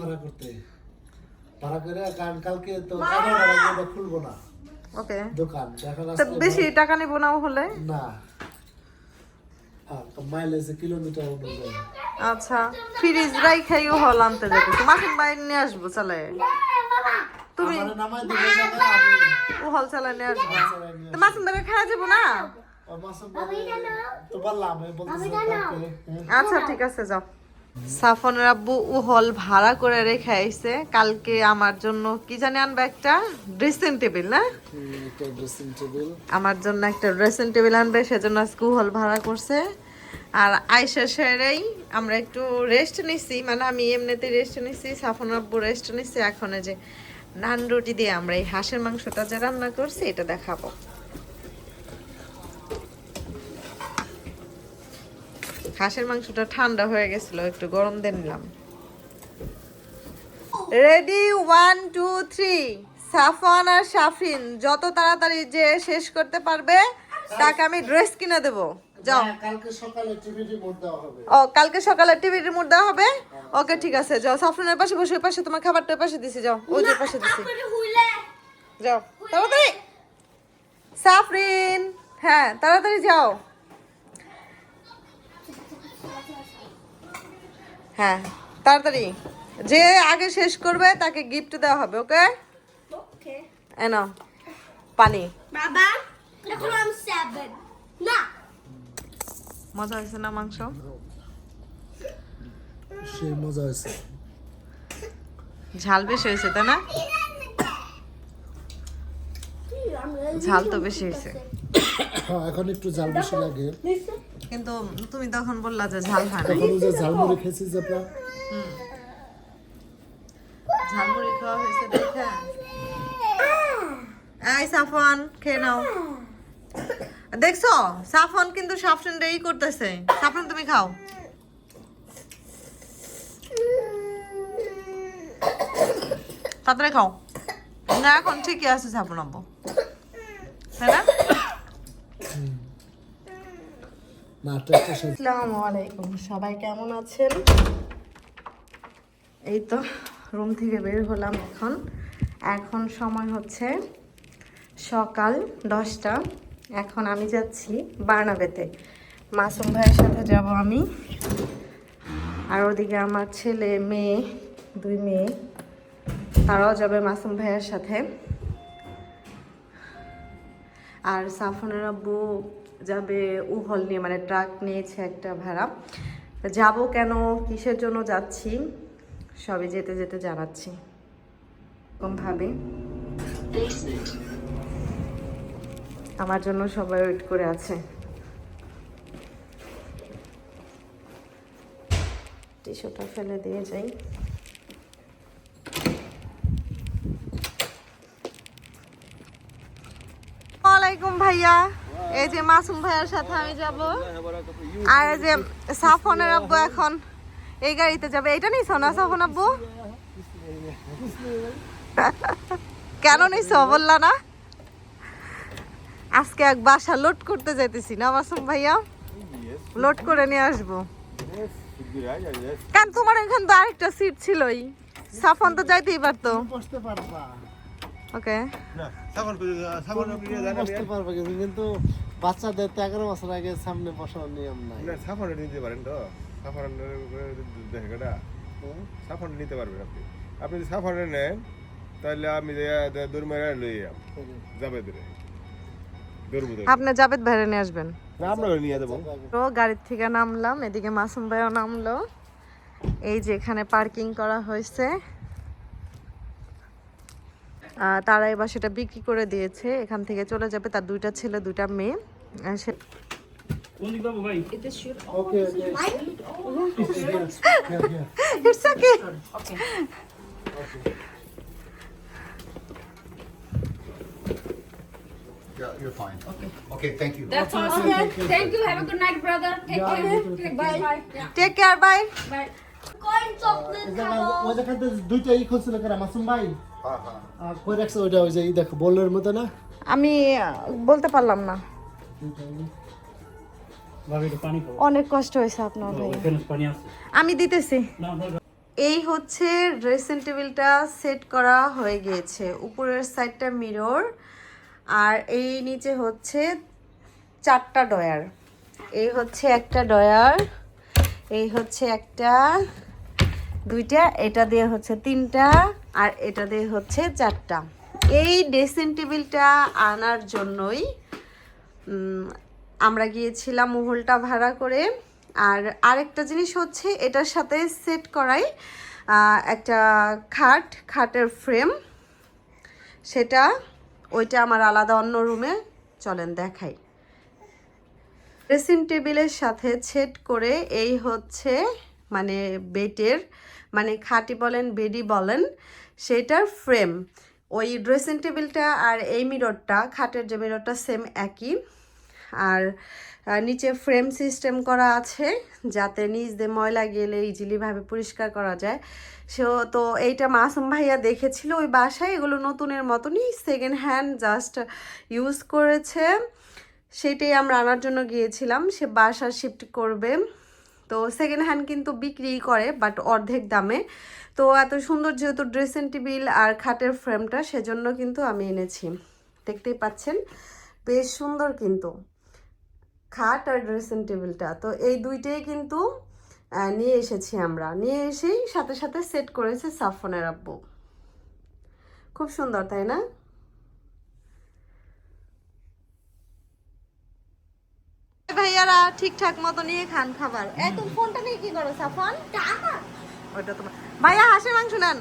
ভাড়া করতে। ভাড়া করে কারণ কালকে তো খুলবো না। ওকে। দোকান এখন বেশি টাকা নিব না হলে? না। মাইলেজ কিলোমিটার অনুযায়ী আচ্ছা ফ্রিজ রাই খাইও হল আনতে ভাই নিয়ে আসব চলে। তুমি ও হল চালাই নিয়ে আসব। তো ভাই খাওয়া যাব না? হ্যাঁ। আচ্ছা ঠিক আছে যাও। সাফনের আব্বু ও হল ভাড়া করে রেখে আইছে। কালকে আমার জন্য কি জানি আনবে একটা? ড্রেসিং টেবিল না? আমার জন্য একটা ড্রেসিং টেবিল আনবে সেজন্য আজকে হল ভাড়া করছে। আর আয়সা সেরেই আমরা একটু রেস্ট নিছি মানে আমি এমনিতে রেস্ট নিছি সাফন আব্বু রেস্ট নিছি। এখন যে নান রুটি দিয়ে আমরা এই হাঁসের মাংসটা যে রান্না করছি এটা দেখাবো। হাঁসের মাংসটা ঠান্ডা হয়ে গেছিল একটু গরম দিয়ে নিলাম। Ready one two three Safwan আর শাফিন যত তাড়াতাড়ি যে শেষ করতে পারবে তাকে আমি ড্রেস কিনে দেব। যাও। হ্যাঁ, কালকে সকালে টিভি রিমোট দেওয়া হবে। ও কালকে সকালে রিমোট দেওয়া হবে? ওকে ঠিক আছে যাও। সাফরিনের পাশে বসে পাশে তোমার খাবারটা পাশে দিছি যাও। ওই যে পাশে দিছি। যাও তাড়াতাড়ি। সাফরিন হ্যাঁ তাড়াতাড়ি যাও। হ্যাঁ তাড়াতাড়ি। যে আগে শেষ করবে তাকে গিফট দেওয়া হবে ওকে. এনো পানি. মজা হয়েছে না মাংস? সে মজা হয়েছে। ঝাল বেশি হয়েছে তাই না? ঝাল তো বেশি হয়েছে। হ্যাঁ, এখন একটু ঝাল বেশি লাগে। কিন্তু তুমি তখন বললা যে ঝাল হয় না। তখন যে ঝালমুড়ি খেয়েছি যেটা ঝালমুড়ি খাওয়া হয়েছে দেখা। এই সাফন খেয়ে নাও। দেখছ? সাফন কিন্তু সাফন ই করতেছে। সাফন তুমি খাও। তাড়াতাড়ি খাও। না এখন ঠিকই আছে সাফন আব্বু তাই না না টেস্টের সাথে আসসালামু আলাইকুম, সবাই কেমন আছেন? এই তো রুম থেকে বের হলাম এখন। এখন সময় হচ্ছে সকাল দশটা। এখন আমি যাচ্ছি বার্নাবেতে। মাসুম ভাইয়ের সাথে যাব আমি। আর ওদিকে আমার ছেলে, মেয়ে, দুই মেয়ে, তারাও যাবে মাসুম ভাইয়ের সাথে। আর সাফনের আব্বু যাবে উহল নিয়ে মানে ট্রাক নিয়েছে একটা ভাড়া। যাব কেন? কিসের জন্য যাচ্ছি? সবই যেতে যেতে জানাচ্ছি। এরকমভাবে আমার জন্য সবাই ওয়েট করে আছে। টিস্যুটা ফেলে দিয়ে যাই। ওয়ালাইকুম ভাইয়া। এই যে মাসুম ভাইয়ার সাথে আমি যাব। আর এই যে সাফনের আব্বু এখন এই গাড়িতে যাবে। এটা নিছো না সাফন আব্বু? কেন নিছো? বললা না। আজকে এক বাসা লোড করতে যাইতেছি না মাসুম ভাইয়া? লোড করে নিয়ে আসব। কেন তোমার এখানে তো আরেকটা সিট ছিলই। সাফন তো যাইতেই পারতো। বসতে পারবা। ওকে। বসতে পারবা কিন্তু কিন্তু বাচ্চাদের তো এগারো বছর আগে সামনে বসার নিয়ম নাই। সাফারে নিতে পারেন তো। সাফারের দেখাটা সাফারে নিতে পারবেন আপনি। আপনি যদি সাফারে নেন তাহলে আমি দৌড় মেরে লই যাবে দূরে আপনি জাবেদ ভাইরে নিয়ে আসবেন। না আপনাকে নিয়ে যাব। তো গাড়ির থেকে নামলাম এদিকে মাসুম ভাইও নামলো। এই যে এখানে পার্কিং করা হয়েছে। তারা এবার সেটা বিক্রি করে দিয়েছে। এখান থেকে চলে যাবে তার দুইটা ছেলে দুইটা মেয়ে। দুইটা ই খুঁজছিল মাসুম ভাই? আর কই রাখছে ওইটা ওই যে দেখো বলের মতো না? আমি বলতে পারলাম না। অনেক কষ্ট হয়েছে আপনার ভাই। আমি দিতেছি। এই হচ্ছে ড্রেসিং টেবিলটা সেট করা হয়ে গিয়েছে। উপরের সাইডটা মিরর আর এই নিচে হচ্ছে চারটা ডয়ার এই হচ্ছে একটা ডয়ার এই হচ্ছে একটা দুইটা, এটা দিয়ে হচ্ছে তিনটা আর এটা দিয়ে হচ্ছে চারটা। এই ড্রেসিং টেবিলটা আনার জন্যই আমরা গিয়েছিলাম মহলটা ভাড়া করে। আর আরেকটা জিনিস হচ্ছে, এটার সাথে সেট করাই একটা খাট, খাটের ফ্রেম। সেটা, ওইটা আমার আলাদা অন্য রুমে, চলেন দেখাই। ড্রেসিং টেবিলের সাথে সেট করে, এই হচ্ছে মানে বেটের মানে খাটি বলেন, বেডি বলেন, সেটার ফ্রেম ওই ড্রেসিং টেবিলটা আর এই মিররটা খাটের যে মিররটা সেম একই। আর নিচে ফ্রেম সিস্টেম করা আছে, যাতে নিচ দিয়ে ময়লা গেলে ইজিলিভাবে পরিষ্কার করা যায়। সো, তো এইটা মাসুম ভাইয়া দেখেছিল ওই বাসায়, এগুলো নতুনের মতনই সেকেন্ড হ্যান্ড জাস্ট ইউজ করেছে। সেটাই আমরা আনার জন্য গিয়েছিলাম, সে বাসা শিফট করবে। তো সেকেন্ড হ্যান্ড কিন্তু বিক্রি করে বাট অর্ধেক দামে। তো এত সুন্দর যেহেতু ড্রেসিং টেবিল আর খাটের ফ্রেমটা সেজন্য কিন্তু আমি এনেছি। দেখতেই পাচ্ছেন, বেশ সুন্দর কিন্তু খাট আর ড্রেসিং টেবিলটা। তো এই দুইটাই কিন্তু নিয়ে এসেছি আমরা। নিয়ে এসেই সাথে সাথে সেট করেছে সাফনের আব্বু। খুব সুন্দর, তাই না ভাইয়ারা ঠিকঠাক মতো নিয়ে খান খাবার। একদম ফোনটা নিয়ে কি করো সাফন ওটা তোমার ভাইয়া, হাঁসের মাংস নেন।